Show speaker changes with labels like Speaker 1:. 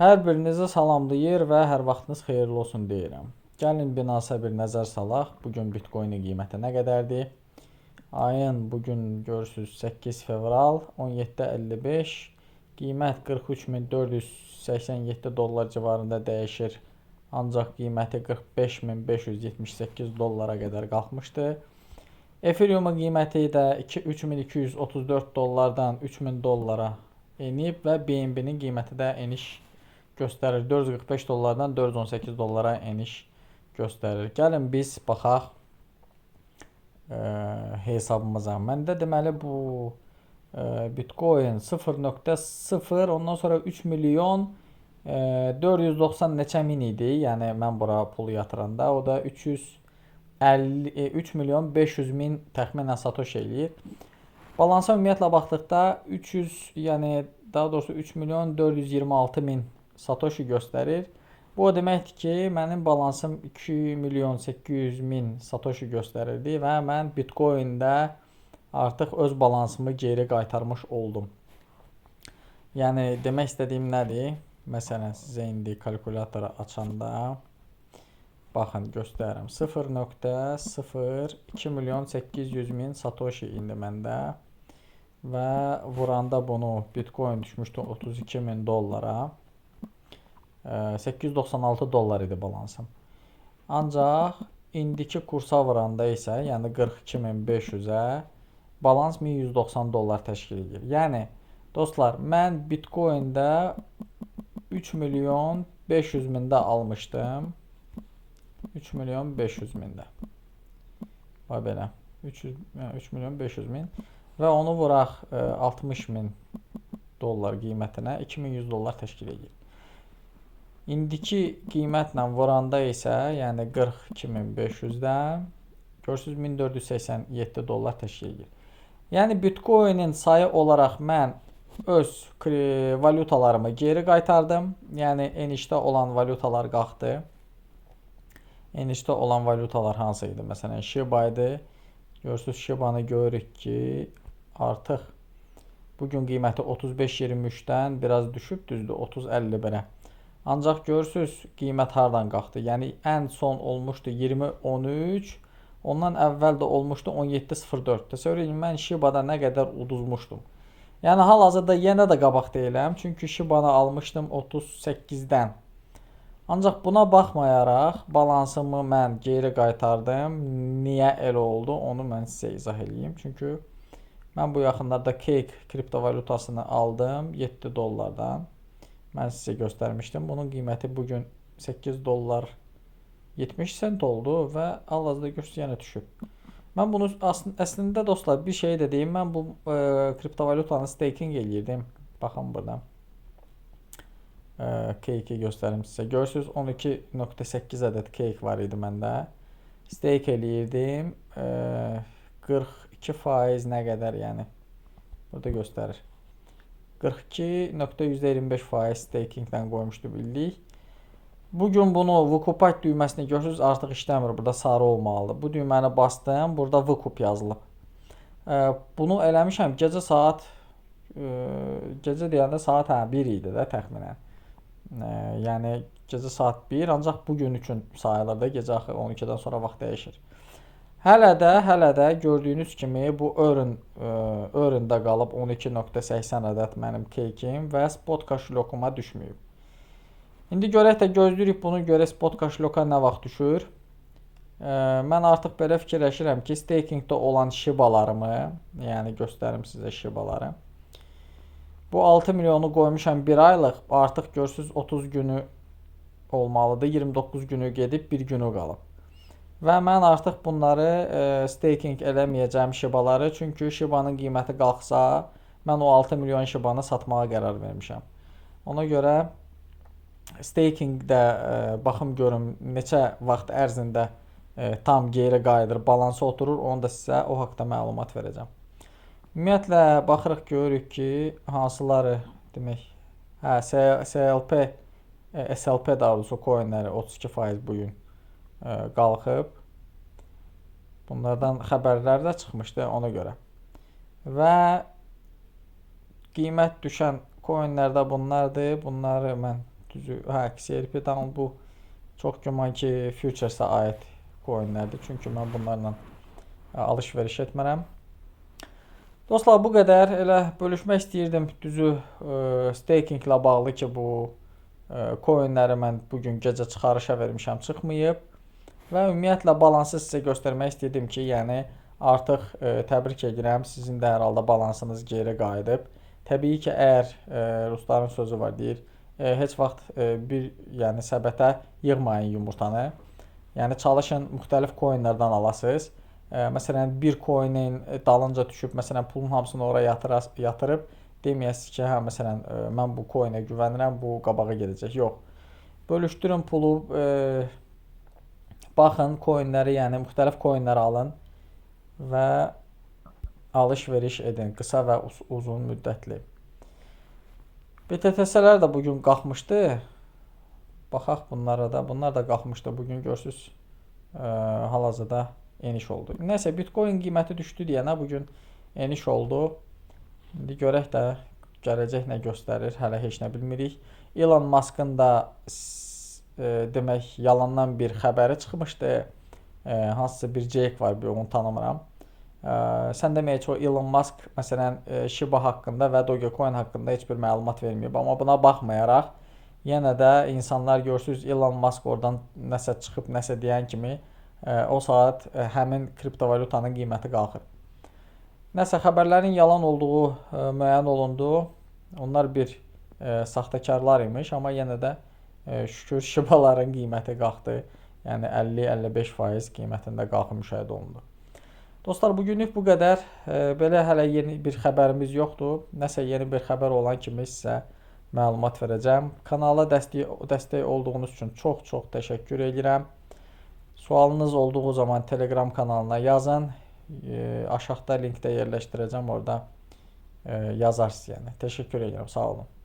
Speaker 1: Hər birinizi salamlayır və hər vaxtınız xeyirli olsun deyirəm. Gəlin binansa bir nəzər salaq. Bu gün Bitcoin-in qiyməti nə qədərdir? Ayın bu gün görürsüz 8 fevral 17.55. Qiymət 43487 dollar civarında dəyişir. Ancaq qiyməti 45578 dollara qədər qalxmışdı. Ethereum qiyməti də 3234 dollardan 3000 dollara enib və BNB-nin qiyməti də eniş göstərir. 445 dollardan 418 dollara eniş göstərir. Gəlin biz baxaq e, hesabımıza. Məndə deməli bu e, Bitcoin 0.0 ondan sonra 3 milyon e, 490 neçə min idi. Yəni mən bura pul yatıranda o da 350 e, 3 milyon 500 min təxminən satoshi eləyir. Balansa ümumiyyətlə baxdıqda 300, yəni daha doğrusu 3 milyon 426 min satoshi göstərir. Bu o deməkdir ki, mənim balansım 2 milyon 800 min satoshi göstərirdi və mən Bitcoin-də artıq öz balansımı geri qaytarmış oldum. Yəni demək istədiyim nədir? Məsələn, sizə indi kalkulatoru açanda baxın göstərirəm. 0.02 milyon 800 min satoshi indi məndə və vuranda bunu Bitcoin düşmüşdü 32 min dollara. 896 dollar idi balansım. Ancaq indiki kursa vuranda isə, yəni 42500-ə balans 1190 dollar təşkil edir. Yəni dostlar, mən Bitcoin-də 3 milyon 500 mində almışdım. 3 milyon 500 mində. Və belə 300 3 milyon 500 min və onu vuraq 60 min dollar qiymətinə 2100 dollar təşkil edir. İndiki qiymətlə vuranda isə, yəni 42500-dən görürsüz 1487 dollar təşkil edir. Yəni Bitcoin-in sayı olaraq mən öz valyutalarımı geri qaytardım. Yəni enişdə olan valyutalar qalxdı. Enişdə olan valyutalar hansı idi? Məsələn, Shiba idi. Görürsüz Shiba-nı görürük ki, artıq bu gün qiyməti 35-23-dən biraz düşüb, düzdür, 30-51-ə. Ancaq görürsüz qiymət hardan qalxdı. Yəni ən son olmuşdu 20.13, ondan əvvəl də olmuşdu 17.04. Təsəvvür edin mən Shiba-da nə qədər uduzmuşdum. Yəni hal-hazırda yenə də qabaq deyiləm, çünki Shiba-nı almışdım 38-dən. Ancaq buna baxmayaraq balansımı mən geri qaytardım. Niyə elə oldu? Onu mən sizə izah eləyim. Çünki mən bu yaxınlarda Cake kriptovalyutasını aldım 7 dollardan. Mən sizə göstərmişdim. Bunun qiyməti bu gün 8 dollar 70 sent oldu və hal-hazırda yenə düşüb. Mən bunu əslində dostlar bir şey də deyim. Mən bu e, kriptovalyutanı staking eləyirdim. Baxın burada. E, cake göstərim sizə. Görürsüz 12.8 ədəd cake var idi məndə. Stake eləyirdim. E, 42% nə qədər yəni. Burada göstərir. 42.25% stakingdən qoymuşdu bildik. Bu gün bunu Vukupat düyməsini görürsüz, artıq işləmir. Burada sarı olmalıdır. Bu düyməni basdım, burada Vukup yazılıb. Bunu eləmişəm gecə saat gecə deyəndə saat hə 1 idi də təxminən. Yəni gecə saat 1, ancaq bu gün üçün sayılır da gecə axı 12-dən sonra vaxt dəyişir. Hələ də, hələ də gördüyünüz kimi bu Earn Earn-də qalıb 12.80 ədəd mənim keykim və spot kaşlokuma düşməyib. İndi görək də gözləyirik bunu görək spot kaşloka nə vaxt düşür. Mən artıq belə fikirləşirəm ki, stakingdə olan Shiba-larımı, yəni göstərim sizə Shiba-ları. Bu 6 milyonu qoymuşam 1 aylıq, artıq görürsüz 30 günü olmalıdır. 29 günü gedib, 1 günü qalıb. Və mən artıq bunları e, staking eləməyəcəm Shiba-ları, çünki Shiba-nın qiyməti qalxsa, mən o 6 milyon Shiba-nı satmağa qərar vermişəm. Ona görə stakingdə e, baxım görüm neçə vaxt ərzində e, tam geri qayıdır, balansa oturur, onu da sizə o haqqda məlumat verəcəm. Ümumiyyətlə baxırıq görürük ki, hansıları demək, hə SLP e, SLP daha doğrusu coinləri 32% bu gün qalxıb. Bunlardan xəbərlər də çıxmışdı ona görə. Və qiymət düşən coinlərdə bunlardır. Bunları mən düzü, hə, XRP tam bu çox güman ki, futuresə aid coinlərdir. Çünki mən bunlarla ə, alış-veriş etmərəm. Dostlar, bu qədər. Elə bölüşmək istəyirdim düzü ə, staking ilə bağlı ki, bu ə, coinləri mən bu gün gecə çıxarışa vermişəm, çıxmayıb. Və ümumiyyətlə balansı sizə göstərmək istədim ki, yəni artıq ə, təbrik edirəm. Sizin də hər halda balansınız geri qayıdıb. Təbii ki, əgər ə, rusların sözü var deyir, ə, heç vaxt ə, bir yəni səbətə yığmayın yumurtanı. Yəni çalışın müxtəlif coinlərdən alasınız. Ə, məsələn, bir coinin dalınca düşüb, məsələn, pulun hamısını ora yatıras, yatırıb deməyəsiniz ki, hə, məsələn, ə, mən bu coinə güvənirəm, bu qabağa gedəcək. Yox. Bölüşdürün pulu, ə, baxın coinləri, yəni müxtəlif coinləri alın və alış-veriş edin qısa və uz uzun müddətli. BTTS-lər də bu gün qalxmışdı. Baxaq bunlara da. Bunlar da qalxmışdı. Bu gün görürsüz, ə, hal-hazırda eniş oldu. Nəsə Bitcoin qiyməti düşdü deyənə bu gün eniş oldu. İndi görək də gələcək nə göstərir, hələ heç nə bilmirik. Elon Musk'ın da e, demək yalandan bir xəbəri çıxmışdı. Hansısa bir Jake var, bir onu tanımıram. Sən demək ki, o Elon Musk məsələn Shiba haqqında və Dogecoin haqqında heç bir məlumat verməyib, amma buna baxmayaraq yenə də insanlar görürsüz Elon Musk oradan nəsə çıxıb nəsə deyən kimi o saat həmin kriptovalyutanın qiyməti qalxır. Nəsə xəbərlərin yalan olduğu müəyyən olundu. Onlar bir saxtakarlar imiş, amma yenə də şükür şibaların qiyməti qalxdı. Yəni 50-55% qiymətində qalxım müşahidə olundu. Dostlar, bu günlük bu qədər. Belə hələ yeni bir xəbərimiz yoxdur. Nəsə yeni bir xəbər olan kimi sizə məlumat verəcəm. Kanala dəstək dəstək olduğunuz üçün çox-çox təşəkkür edirəm. Sualınız olduğu zaman Telegram kanalına yazın. Aşağıda linkdə yerləşdirəcəm. Orada e, yazarsınız yəni. Təşəkkür edirəm. Sağ olun.